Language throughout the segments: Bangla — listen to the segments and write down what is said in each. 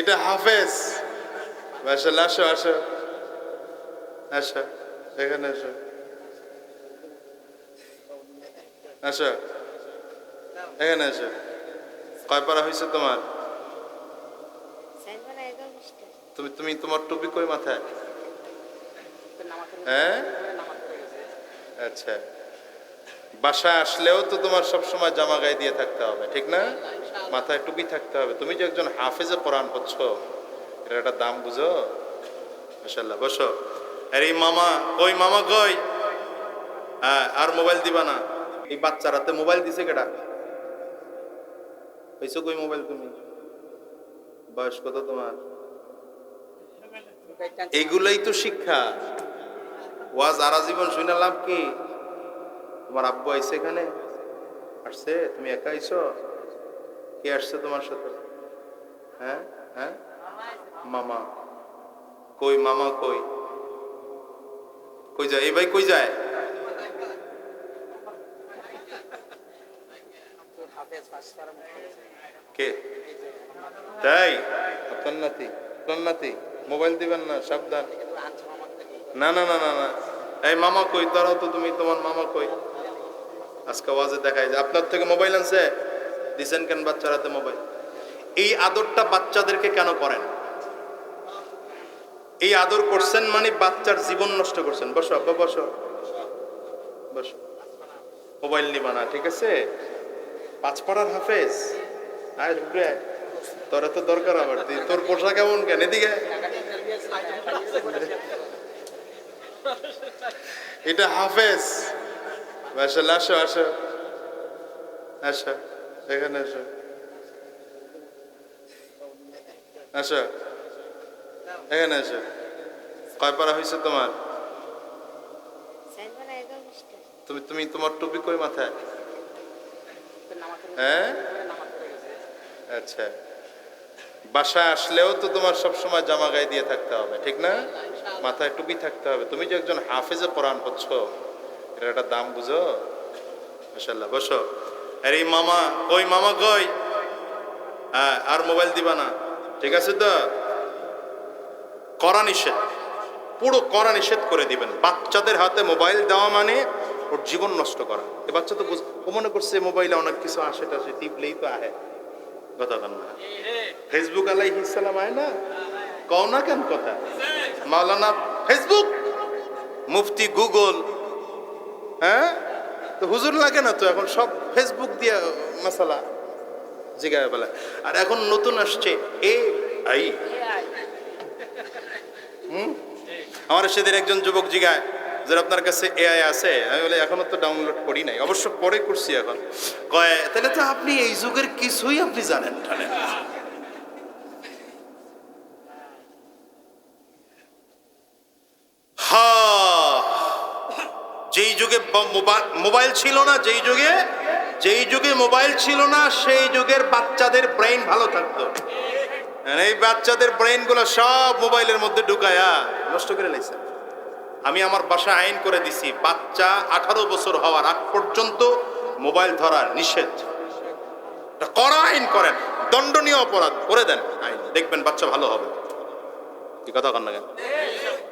এটা হাফেজ। আসো আসো। আসো এখানে আসো। আসো। এখানে আসো। কয় পারা হয়েছে তোমার? তুমি তুমি তোমার টুপি কই মাথায়? হ্যাঁ? আচ্ছা। বাসায় আসলেও তো তোমার সব সময় জামা গায়ে দিয়ে থাকতে হবে ঠিক না? মাথায় টুপি থাকতে হবে। তুমি যে একজন হাফেজে কোরআন হচ্ছ এটা একটা দাম বুঝো? মাসাল্লাহ বসো। আরে এই মামা কই মামা কই? হ্যাঁ আর মোবাইল দিবা না। এই বাচ্চারা বাচ্চারাতে মোবাইল দিছে কেটা হয়েছো কই মোবাইল তুমি? বয়স কত তোমার? এগুলোই তো শিক্ষা। ওয়াজ আরা জীবন শুনে লাভ কি? তোমার আব্বু আইছে এখানে? আসছে? তুমি একা আইছো? কে আসছে তোমার সাথে? হ্যাঁ হ্যাঁ? মামা। কই মামা, কই? কই যায়? এই ভাই কই যায়? কে? তাই? আপনার নাতি। আপনার মোবাইল দিবেন না, সাবধান। না না না না না। এই মামা কই? তারাও তো তুমি, তোমার মামা কই? আজকে আওয়াজে দেখায় যে আপনার থেকে মোবাইল আনছে? দিছেন কেন বাচ্চারাতে মোবাইল? এই আদরটা বাচ্চাদেরকে কেন করেন? এই আদর করছেন মানে বাচ্চার জীবন নষ্ট করছেন। বসো, আব্বা, বসো। বসো। মোবাইল নিবা না, ঠিক আছে? পাঁচ পাড়ার হাফেজ। আয় ঢুকে আয়। তোর তো দরকার আবার। তুই- তোর পোশাক কেমন কেন? এদিকে এটা হাফেজ। মাশাল্লাহ, আসো আসো। আসো। এখানে আসো আসো এখানে আসো কয় পারা হয়েছে তোমার? তুমি তুমি তোমার টুপি কই মাথায়? হ্যাঁ? আচ্ছা। বাসায় আসলেও তো তোমার সব সময় জামা গায়ে দিয়ে থাকতে হবে ঠিক না? মাথায় টুপি থাকতে হবে। তুমি যে একজন হাফেজে কোরআন হচ্ছ এটা একটা দাম বুঝো? মাশাল্লাহ বসো। আরে এই মামা, ওই মামা কই? হ্যাঁ আর মোবাইল দিবা না। ঠিক আছে তো? করা নিষেধ। পুরো করা নিষেধ করে দিবেন। বাচ্চাদের হাতে মোবাইল দেওয়া মানে ওর জীবন নষ্ট করা। এ বাচ্চা তো ও মনে করছে মোবাইলে অনেক কিছু আসে টাসে, টিপলেই তো আহে। কথা না। ফেসবুক আলাইহি ইসলাম আয় না? কও না কেন কথা? মাওলানা ফেসবুক মুফতি গুগল হ্যাঁ? তো হুজুর লাগে না তো? এখন সব ফেসবুক দিয়ে মশালা জিগায় বেলা। আর এখন নতুন আসছে এ আই হুম? আমার সেদিন একজন যুবক জিগায় যে আপনার কাছে এআই আছে? আমি বলি, এখনও তো ডাউনলোড করি নাই। অবশ্য পরে করছি এখন। কয়, তাহলে তো আপনি এই যুগের কিছুই আপনি জানেন যেই যুগে মোবাইল ছিল না, যেই যুগে যেই যুগে মোবাইল ছিল না, সেই যুগের বাচ্চাদের ব্রেন ভালো থাকতো। এই বাচ্চাদের ব্রেনগুলো সব মোবাইলের মধ্যে ঢুকায়া নষ্ট করে লাইছে। আমি আমার বাসা আইন করে দিছি, বাচ্চা আঠারো বছর হওয়ার আগ পর্যন্ত মোবাইল ধরার নিষেধ। করা আইন করেন, দণ্ডনীয় অপরাধ করে দেন আইন। দেখবেন বাচ্চা ভালো হবে। কি কথা না কেন?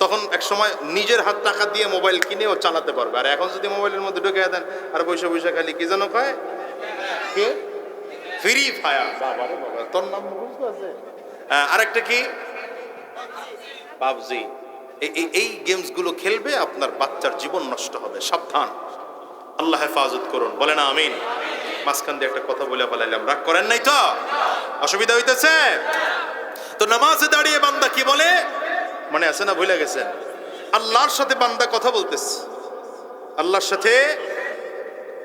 তখন এক সময় নিজের হাত টাকা দিয়ে মোবাইল কিনে ও চালাতে পারবে। আর এখন যদি মোবাইলের মধ্যে ঢুকে দেন আর বসে বসে খালি কি যেন কয়? কে? ফ্রি ফায়ার বাবা তোর নাম আছে? হ্যাঁ, আরেকটা কি? পাবজি। এই গেমসগুলো খেলবে আপনার বাচ্চার জীবন নষ্ট হবে। সাবধান। আল্লাহ হেফাজত করুন। বলে না আমিন। মাঝখান দিয়ে একটা কথা বলে ফেলাইলাম। রাগ করেন নাই তো? অসুবিধা হইতেছে? তো নামাজে দাঁড়িয়ে বান্দা কি বলে? মানে আছে না ভুলে গেছেন? আল্লাহর সাথে বান্দা কথা বলতেছে। আল্লাহর সাথে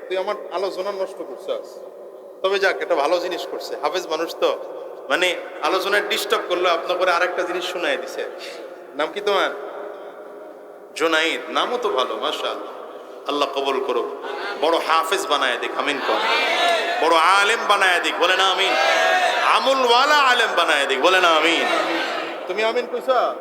তুই আমার আলোচনা নষ্ট করছিস। তবে যাক একটা ভালো জিনিস করছে। হাফেজ মানুষ তো। মানে আলোচনায় ডিস্টার্ব করল, আপনার করে আরেকটা জিনিস শোনায় দিছে। নাম কি তোমার? জোনাইদ। নামও তো ভালো মাশা আল্লাহ কবল করুক। বড় হাফেজ বানায় দিক, আমিন কর। বড় আলেম বানায় দিক, বলে না আমিন। আমুলওয়ালা আলেম বানায় দিক, বলে না আমিন। তুমি আমিন কইছা